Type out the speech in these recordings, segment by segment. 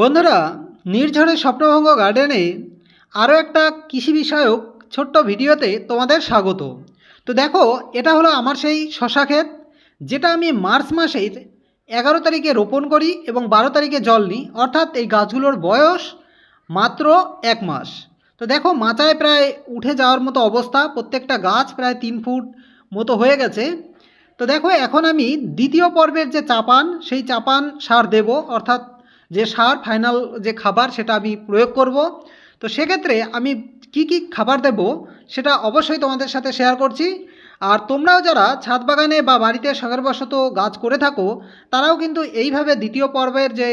বন্ধুরা নির্ঝরের স্বপ্নভঙ্গ গার্ডেনে আরও একটা কৃষি বিষয়ক ছোট্ট ভিডিওতে তোমাদের স্বাগত। তো দেখো, এটা হলো আমার সেই শশা ক্ষেত, যেটা আমি মার্চ মাসের এগারো তারিখে রোপণ করি এবং বারো তারিখে জল নিই। অর্থাৎ এই গাছগুলোর বয়স মাত্র এক মাস। তো দেখো, মাচায় প্রায় উঠে যাওয়ার মতো অবস্থা, প্রত্যেকটা গাছ প্রায় তিন ফুট মতো হয়ে গেছে। তো দেখো, এখন আমি দ্বিতীয় পর্বের যে চাপান, সেই চাপান সার দেব, অর্থাৎ যে সার ফাইনাল যে খাবার সেটা আমি প্রয়োগ করব। তো সেক্ষেত্রে আমি কি কি খাবার দেব সেটা অবশ্যই তোমাদের সাথে শেয়ার করছি। আর তোমরাও যারা ছাদ বাগানে বা বাড়িতে শখেরবশত গাছ করে থাকো, তারাও কিন্তু এইভাবে দ্বিতীয় পর্বের যে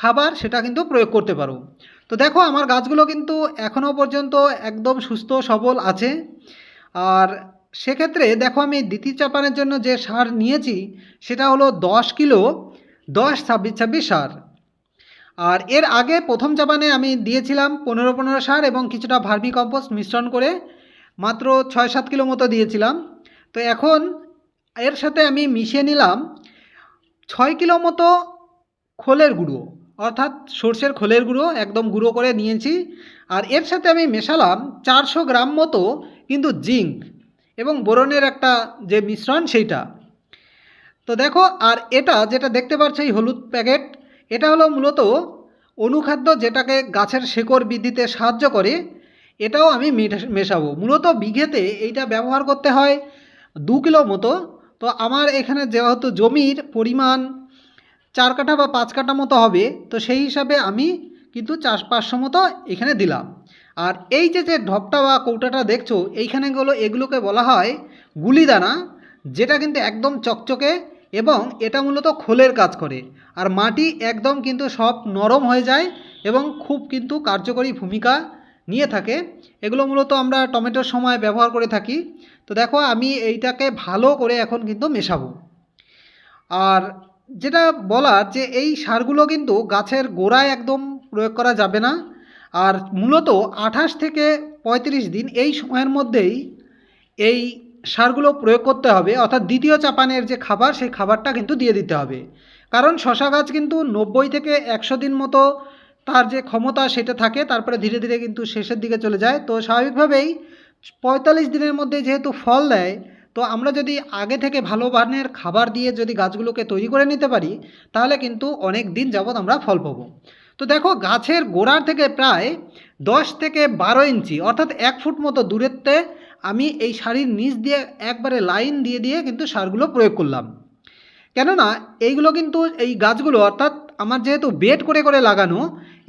খাবার সেটা কিন্তু প্রয়োগ করতে পারো। তো দেখো, আমার গাছগুলো কিন্তু এখনও পর্যন্ত একদম সুস্থ, সবল আছে। আর সেক্ষেত্রে দেখো, আমি দ্বিতীয় চাপানের জন্য যে সার নিয়েছি, সেটা হলো দশ কিলো দশ ছাব্বিশ ছাব্বিশ সার। আর এর আগে প্রথম চাপানে আমি দিয়েছিলাম পনেরো পনেরো সার এবং কিছুটা ভার্মি কম্পোস্ট মিশ্রণ করে মাত্র ছয় সাত কিলো মতো দিয়েছিলাম। তো এখন এর সাথে আমি মিশিয়ে নিলাম ছয় কিলো মতো খোলের গুঁড়ো, অর্থাৎ সর্ষের খোলের গুঁড়ো একদম গুঁড়ো করে নিয়েছি। আর এর সাথে আমি মেশালাম চারশো গ্রাম মতো কিন্তু জিঙ্ক এবং বোরনের একটা যে মিশ্রণ সেইটা। তো দেখো, আর এটা যেটা দেখতে পাচ্ছ এই হলুদ প্যাকেট এটা হলো মূলত অনুখাদ্য যেটাকে গাছের শেকড় বৃদ্ধিতে সাহায্য করে, এটাও আমি মেশাবো। মূলত বিঘেতে এইটা ব্যবহার করতে হয় দু কিলো মতো। তো আমার এখানে যেহেতু জমির পরিমাণ চার কাঠা বা পাঁচ কাঠা মতো হবে, তো সেই হিসাবে আমি কিন্তু চার পাঁচশো মতো এখানে দিলাম। আর এই যে যে ঢপটা বা কৌটাটা দেখছ এইখানেগুলো এগুলোকে বলা হয় গুলিদানা, যেটা কিন্তু একদম চকচকে এবং এটা মূলত খোলের কাজ করে। আর মাটি একদম কিন্তু সব নরম হয়ে যায় এবং খুব কিন্তু কার্যকরী ভূমিকা নিয়ে থাকে। এগুলো মূলত আমরা টমেটোর সময় ব্যবহার করে থাকি। তো দেখো, আমি এইটাকে ভালো করে এখন কিন্তু মেশাবো। আর যেটা বলার যে এই সারগুলো কিন্তু গাছের গোড়ায় একদম প্রয়োগ করা যাবে না। আর মূলত আঠাশ থেকে পঁয়ত্রিশ দিন এই সময়ের মধ্যেই এই সারগুলো প্রয়োগ করতে হবে, অর্থাৎ দ্বিতীয় চাপানের যে খাবার, সেই খাবারটা কিন্তু দিয়ে দিতে হবে। কারণ শশা গাছ কিন্তু নব্বই থেকে একশো দিন মতো তার যে ক্ষমতা সেটা থাকে, তারপরে ধীরে ধীরে কিন্তু শেষের দিকে চলে যায়। তো স্বাভাবিকভাবেই পঁয়তাল্লিশ দিনের মধ্যে যেহেতু ফল দেয়, তো আমরা যদি আগে থেকে ভালো মানের খাবার দিয়ে যদি গাছগুলোকে তৈরি করে নিতে পারি, তাহলে কিন্তু অনেক দিন যাবৎ আমরা ফল পাবো। তো দেখো, গাছের গোড়ার থেকে প্রায় দশ থেকে বারো ইঞ্চি, অর্থাৎ এক ফুট মতো দূরত্বে আমি এই শাড়ির নিচ দিয়ে একবারে লাইন দিয়ে দিয়ে কিন্তু সারগুলো প্রয়োগ করলাম। কেননা এইগুলো কিন্তু এই গাছগুলো অর্থাৎ আমার যেহেতু বেড করে করে লাগানো,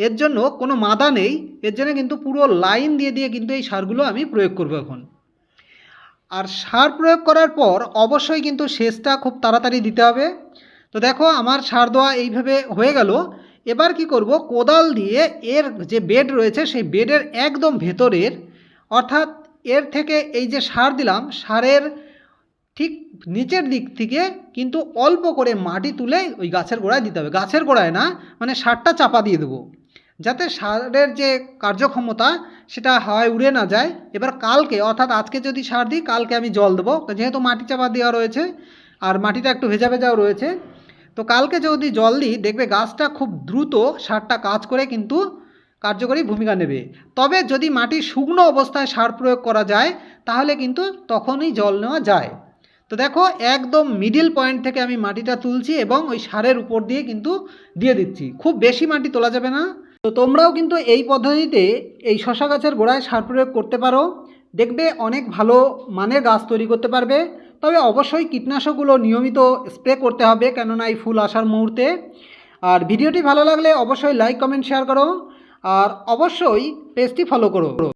এর জন্য কোনো মাদা নেই, এর জন্য কিন্তু পুরো লাইন দিয়ে দিয়ে কিন্তু এই সারগুলো আমি প্রয়োগ করব এখন। আর সার প্রয়োগ করার পর অবশ্যই কিন্তু সেচটা খুব তাড়াতাড়ি দিতে হবে। তো দেখো আমার সার দেওয়া এইভাবে হয়ে গেল। এবার কি করব? কোদাল দিয়ে এর যে বেড রয়েছে, সেই বেডের একদম ভেতরের অর্থাৎ এর থেকে এই যে সার দিলাম, সারের ঠিক নিচের দিক থেকে কিন্তু অল্প করে মাটি তুলে ওই গাছের গোড়ায় দিতে হবে। গাছের গোড়ায় না মানে সারটা চাপা দিয়ে দেবো। যাতে সারের যে কার্যক্ষমতা, সেটা হাওয়ায় উড়ে না যায়। এবার কালকে, অর্থাৎ আজকে যদি সার দিই, কালকে আমি জল দেবো। যেহেতু মাটি চাপা দেওয়া রয়েছে আর মাটিটা একটু ভেজা ভেজাও রয়েছে, তো কালকে যদি জল দিই, দেখবে গাছটা খুব দ্রুত সারটা কাজ করে কিন্তু কার্যকরী ভূমিকা নেবে। তবে যদি মাটি শুকনো অবস্থায় সার প্রয়োগ করা যায়, তাহলে কিন্তু তখনই জল নেওয়া যায়। তো দেখো, একদম মিডিল পয়েন্ট থেকে আমি মাটিটা তুলছি এবং ওই সারের উপর দিয়ে কিন্তু দিয়ে দিচ্ছি। খুব বেশি মাটি তোলা যাবে না। তো তোমরাও কিন্তু এই পদ্ধতিতে এই শশা গাছের গোড়ায় সার প্রয়োগ করতে পারো। দেখবে অনেক ভালো মানের গাছ তৈরি করতে পারবে। তবে অবশ্যই কীটনাশকগুলো নিয়মিত স্প্রে করতে হবে, কেননা এই ফুল আসার মুহূর্তে। আর ভিডিওটি ভালো লাগলে অবশ্যই লাইক কমেন্ট শেয়ার করো। আর অবশ্যই পেজটি ফলো করো।